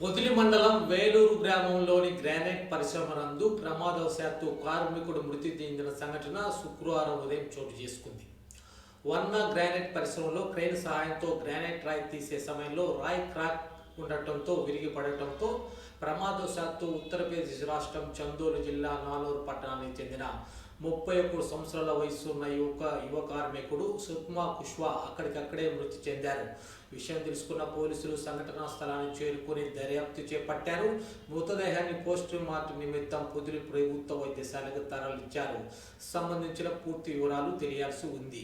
Podili మండలం వేలూరు గ్రామంలోని granite పరిశ్రమ నందు ప్రమాదవశాత్తు కార్మికుడు మృతి చెందిన సంఘటన శుక్రవారం ఉదయం చోటు చేసుకుంది. వన్న గ్రానైట్ పరిశ్రమలో క్రెయిన్ సహాయంతో గ్రానైట్ రాయి తీసే సమయంలో రాయ్ క్రాక్ ఉండటంతో విరిగి పడటంతో ప్రమాదవశాత్తు ఉత్తరప్రదేశ్ రాష్ట్రం చందోలు జిల్లా నాలూరు పట్టణానికి చెందిన ముప్పై ఒక్క సంవత్సరాల వయసు ఉన్న యువక యువ కార్మికుడు సుక్మా కుష్వా అక్కడికక్కడే మృతి చెందారు. విషయం తెలుసుకున్న పోలీసులు సంఘటనా స్థలానికి చేరుకుని దర్యాప్తు చేపట్టారు. మృతదేహాన్ని పోస్ట్ మార్టం నిమిత్తం పుదిలి ప్రభుత్వ వైద్యశాలకు తరలించారు. సంబంధించిన పూర్తి వివరాలు తెలియాల్సి ఉంది.